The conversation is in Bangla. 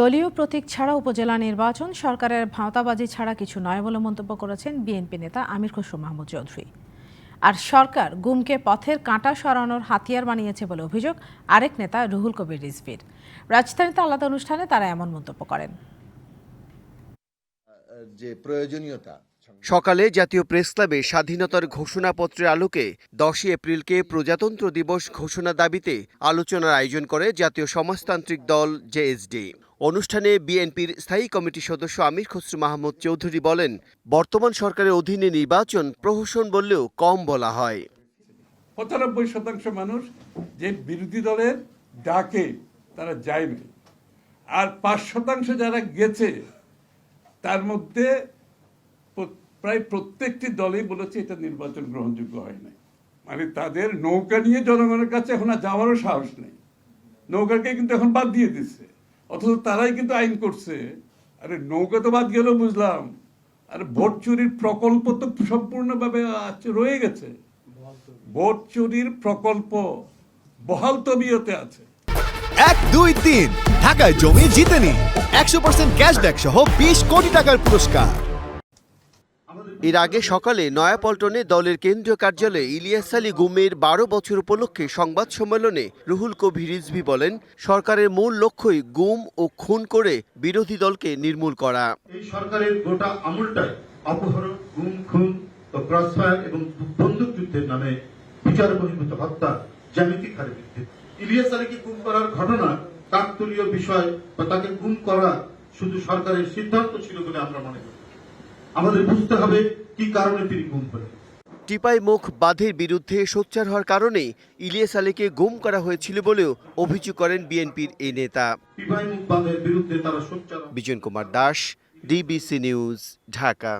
দলীয় প্রতীক ছাড়া উপজেলা নির্বাচন সরকারের ভাঁওতাবাজি ছাড়া কিছু নয় বলে মন্তব্য করেছেন বিএনপি নেতা আমির খসরু মাহমুদ চৌধুরী। আর সরকার গুমকে পথের কাঁটা সরানোর হাতিয়ার বানিয়েছে বলে অভিযোগ আরেক নেতা রুহুল কবির রিজভির। রাজধানীতে আলাদা অনুষ্ঠানে তারা এমন মন্তব্য করেন। যে প্রয়োজনীয়তা। সকালে জাতীয় প্রেস ক্লাবে স্বাধীনতার ঘোষণাপত্রের আলোকে দশই এপ্রিলকে প্রজাতন্ত্র দিবস ঘোষণা দাবিতে আলোচনার আয়োজন করে জাতীয় সমাজতান্ত্রিক দল জেএসডি অনুষ্ঠানে বিএনপির স্থায়ী কমিটির সদস্য আমির খসরু মাহমুদ চৌধুরী বলেন, বর্তমান সরকারের অধীনে নির্বাচন প্রহসন বললেও কম বলা হয়। পঁচানব্বই শতাংশ মানুষ যে বিরোধী দলের ডাকে তারা যায়নি। আর পাঁচ শতাংশ যারা গেছে, তার মধ্যে প্রায় প্রত্যেকটি দলই বলেছে এটা নির্বাচন গ্রহণযোগ্য হয় নাই। মানে তাদের নৌকা নিয়ে জনগণের কাছে এখন আর যাওয়ারও সাহস নেই। নৌকাকে কিন্তু এখন বাদ দিয়ে দিচ্ছে। অথচ তারাই কিন্তু আইন করছে। আরে নৌকা তো বাদ গেল বুঝলাম। আরে ভোট চুরির প্রকল্প তো সম্পূর্ণভাবে আছে রয়ে গেছে। ভোট চুরির প্রকল্প বহাল তবিয়তে আছে। এক দুই তিন। ঢাকায় জমি জিতেনি একশো পার্সেন্ট ক্যাশব্যাক সহ বিশ কোটি টাকার পুরস্কার। এর আগে সকালে নয়াপল্টনে দলের কেন্দ্রীয় কার্যালয়ে ইলিয়াস আলী গুমের বারো বছর উপলক্ষে সংবাদ সম্মেলনে রুহুল কবির রিজভি বলেন, সরকারের মূল লক্ষ্যই গুম ও খুন করে বিরোধী দলকে নির্মূল করা। এই সরকারের গোটা আমলটাই অপহরণ, গুম, খুন ও নামে বিচার বহির্ভূত হত্যা জ্যামিতিক হারে বৃদ্ধি ইলিয়াস আলীকে গুম করার ঘটনা কাকতলীয় বিষয় বা তাকে গুম করা শুধু সরকারের সিদ্ধান্ত ছিল বলে আমরা মনে করি। আমাদের বুঝতে হবে কি কারণে তিনি গুম করেন টিপাই মুখ বাঁধের বিরুদ্ধে সোচ্চার হওয়ার কারণে ইলিয়াস আলীকে গুম করা হয়েছিল বলেও অভিযোগ করেন বিএনপির এই নেতা। Bijon Kumar Das DBC news Dhaka.